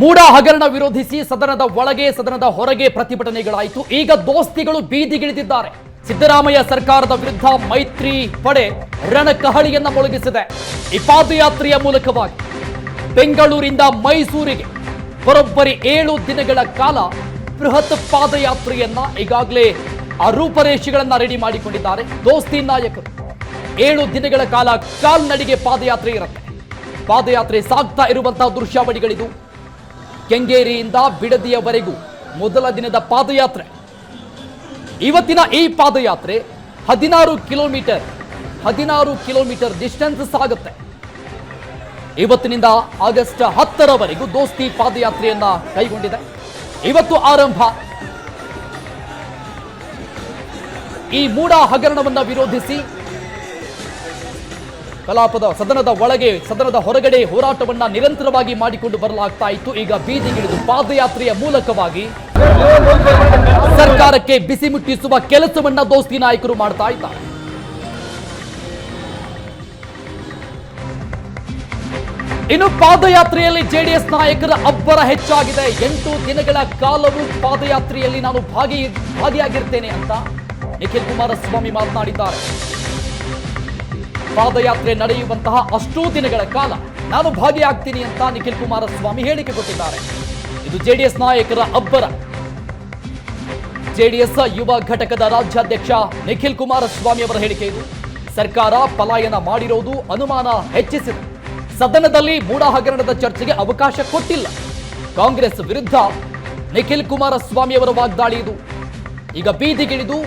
ಮೂಡ ಹಗರಣ ವಿರೋಧಿಸಿ ಸದನದ ಒಳಗೆ, ಸದನದ ಹೊರಗೆ ಪ್ರತಿಭಟನೆಗಳಾಯಿತು. ಈಗ ದೋಸ್ತಿಗಳು ಬೀದಿಗಿಳಿದಿದ್ದಾರೆ. ಸಿದ್ದರಾಮಯ್ಯ ಸರ್ಕಾರದ ವಿರುದ್ಧ ಮೈತ್ರಿ ಪಡೆ ರಣಕಹಳಿಯನ್ನ ಮೊಳಗಿಸಿದೆ. ಈ ಪಾದಯಾತ್ರೆಯ ಮೂಲಕವಾಗಿ ಬೆಂಗಳೂರಿಂದ ಮೈಸೂರಿಗೆ ಬರೊಬ್ಬರಿ ಏಳು ದಿನಗಳ ಕಾಲ ಬೃಹತ್ ಪಾದಯಾತ್ರೆಯನ್ನ ಈಗಾಗಲೇ ಆ ರೂಪರೇಷೆಗಳನ್ನ ರೆಡಿ ಮಾಡಿಕೊಂಡಿದ್ದಾರೆ. ದೋಸ್ತಿ ನಾಯಕರು, ಏಳು ದಿನಗಳ ಕಾಲ ಕಾಲ್ನಡಿಗೆ ಪಾದಯಾತ್ರೆ ಇರುತ್ತೆ. ಪಾದಯಾತ್ರೆ ಸಾಗ್ತಾ ಇರುವಂತಹ ದೃಶ್ಯಾವಳಿಗಳಿದು. ಕೆಂಗೇರಿಯಿಂದ ಬಿಡದಿಯವರೆಗೂ ಮೊದಲ ದಿನದ ಪಾದಯಾತ್ರೆ. ಇವತ್ತಿನ ಈ ಪಾದಯಾತ್ರೆ ಹದಿನಾರು ಕಿಲೋಮೀಟರ್ ಹದಿನಾರು ಕಿಲೋಮೀಟರ್ ಡಿಸ್ಟೆನ್ಸ್ ಸಾಗುತ್ತೆ. ಇವತ್ತಿನಿಂದ ಆಗಸ್ಟ್ ಹತ್ತರವರೆಗೂ ದೋಸ್ತಿ ಪಾದಯಾತ್ರೆಯನ್ನ ಕೈಗೊಂಡಿದೆ. ಇವತ್ತು ಆರಂಭ. ಈ ಮೂಡ ಹಗರಣವನ್ನ ವಿರೋಧಿಸಿ ಕಲಾಪದ ಸದನದ ಒಳಗೆ, ಸದನದ ಹೊರಗಡೆ ಹೋರಾಟವನ್ನ ನಿರಂತರವಾಗಿ ಮಾಡಿಕೊಂಡು ಬರಲಾಗ್ತಾ ಇತ್ತು. ಈಗ ಬೀದಿಗಿಳಿದು ಪಾದಯಾತ್ರೆಯ ಮೂಲಕವಾಗಿ ಸರ್ಕಾರಕ್ಕೆ ಬಿಸಿ ಮುಟ್ಟಿಸುವ ಕೆಲಸವನ್ನ ದೋಸ್ತಿ ನಾಯಕರು ಮಾಡ್ತಾ ಇದ್ದಾರೆ. ಇನ್ನು ಪಾದಯಾತ್ರೆಯಲ್ಲಿ ಜೆಡಿಎಸ್ ನಾಯಕರ ಅಬ್ಬರ ಹೆಚ್ಚಾಗಿದೆ. ಎಂಟು ದಿನಗಳ ಕಾಲವೂ ಪಾದಯಾತ್ರೆಯಲ್ಲಿ ನಾನು ಭಾಗಿ, ಭಾಗಿಯಾಗಿರ್ತೇನೆ ಅಂತ ನಿಖಿಲ್ ಕುಮಾರಸ್ವಾಮಿ ಮಾತನಾಡಿದ್ದಾರೆ. ಪಾದಯಾತ್ರೆ ನಡೆಯುವಂತಹ ಅಷ್ಟೂ ದಿನಗಳ ಕಾಲ ನಾನು ಭಾಗಿಯಾಗ್ತೀನಿ ಅಂತ ನಿಖಿಲ್ ಕುಮಾರಸ್ವಾಮಿ ಹೇಳಿಕೆ ಕೊಟ್ಟಿದ್ದಾರೆ. ಇದು ಜೆಡಿಎಸ್ ನಾಯಕರ ಅಬ್ಬರ. ಜೆಡಿಎಸ್ ಯುವ ಘಟಕದ ರಾಜ್ಯಾಧ್ಯಕ್ಷ ನಿಖಿಲ್ ಕುಮಾರಸ್ವಾಮಿ ಅವರ ಹೇಳಿಕೆ ಇದು. ಸರ್ಕಾರ ಪಲಾಯನ ಮಾಡಿರೋದು ಅನುಮಾನ ಹೆಚ್ಚಿಸಿದೆ. ಸದನದಲ್ಲಿ ಮೂಡ ಹಗರಣದ ಚರ್ಚೆಗೆ ಅವಕಾಶ ಕೊಟ್ಟಿಲ್ಲ. ಕಾಂಗ್ರೆಸ್ ವಿರುದ್ಧ ನಿಖಿಲ್ ಕುಮಾರಸ್ವಾಮಿ ಅವರ ವಾಗ್ದಾಳಿ ಇದು. ಈಗ ಬೀದಿಗಿಳಿದು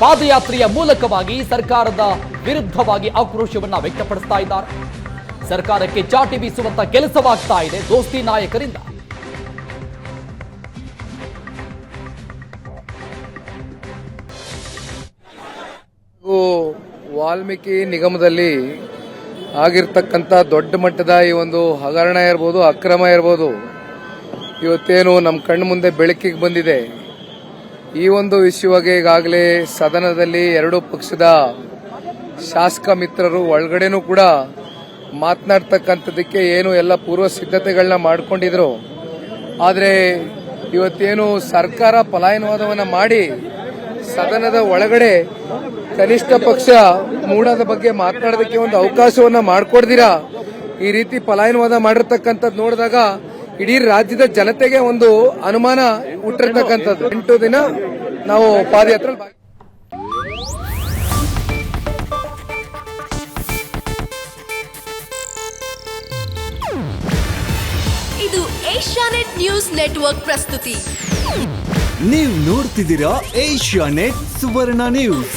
ಪಾದಯಾತ್ರೆಯ ಮೂಲಕವಾಗಿ ಸರ್ಕಾರದ ವಿರುದ್ಧವಾಗಿ ಆಕ್ರೋಶವನ್ನು ವ್ಯಕ್ತಪಡಿಸ್ತಾ ಇದ್ದಾರೆ. ಸರ್ಕಾರಕ್ಕೆ ಚಾಟಿ ಬೀಸುವಂತ ಕೆಲಸವಾಗ್ತಾ ಇದೆ ದೋಸ್ತಿ ನಾಯಕರಿಂದ. ವಾಲ್ಮೀಕಿ ನಿಗಮದಲ್ಲಿ ಆಗಿರ್ತಕ್ಕಂಥ ದೊಡ್ಡ ಮಟ್ಟದ ಈ ಒಂದು ಹಗರಣ ಇರ್ಬೋದು, ಅಕ್ರಮ ಇರ್ಬೋದು, ಇವತ್ತೇನು ನಮ್ಮ ಕಣ್ಣು ಮುಂದೆ ಬೆಳಕಿಗೆ ಬಂದಿದೆ. ಈ ಒಂದು ವಿಷಯವಾಗಿ ಈಗಾಗಲೇ ಸದನದಲ್ಲಿ ಎರಡೂ ಪಕ್ಷದ ಶಾಸಕ ಮಿತ್ರರು ಒಳಗಡೆನೂ ಕೂಡ ಮಾತನಾಡ್ತಕ್ಕಂಥದ್ದಕ್ಕೆ ಏನು ಎಲ್ಲ ಪೂರ್ವ ಸಿದ್ಧತೆಗಳನ್ನ ಮಾಡಿಕೊಂಡಿದ್ರು. ಆದರೆ ಇವತ್ತೇನು ಸರ್ಕಾರ ಪಲಾಯನವಾದವನ್ನು ಮಾಡಿ ಸದನದ ಒಳಗಡೆ ಕನಿಷ್ಠ ಪಕ್ಷ ಮೂಡದ ಬಗ್ಗೆ ಮಾತನಾಡೋದಕ್ಕೆ ಒಂದು ಅವಕಾಶವನ್ನ ಮಾಡಿಕೊಡ್ದಿರಾ? ಈ ರೀತಿ ಪಲಾಯನವಾದ ಮಾಡಿರ್ತಕ್ಕಂಥದ್ದು ನೋಡಿದಾಗ ಇಡೀ ರಾಜ್ಯದ ಜನತೆಗೆ ಒಂದು ಅನುಮಾನ ಹುಟ್ಟಿರ್ತಕ್ಕಂಥದ್ದು. ಎಂಟು ದಿನ ನಾವು ಪಾದಯಾತ್ರೆ ಇದು ಇದು ಏಷ್ಯಾನೆಟ್ ನ್ಯೂಸ್ ನೆಟ್ವರ್ಕ್ ಪ್ರಸ್ತುತಿ. ನೀವು ನೋಡ್ತಿದ್ದೀರಾ ಏಷ್ಯಾ ನೆಟ್ ಸುವರ್ಣ ನ್ಯೂಸ್.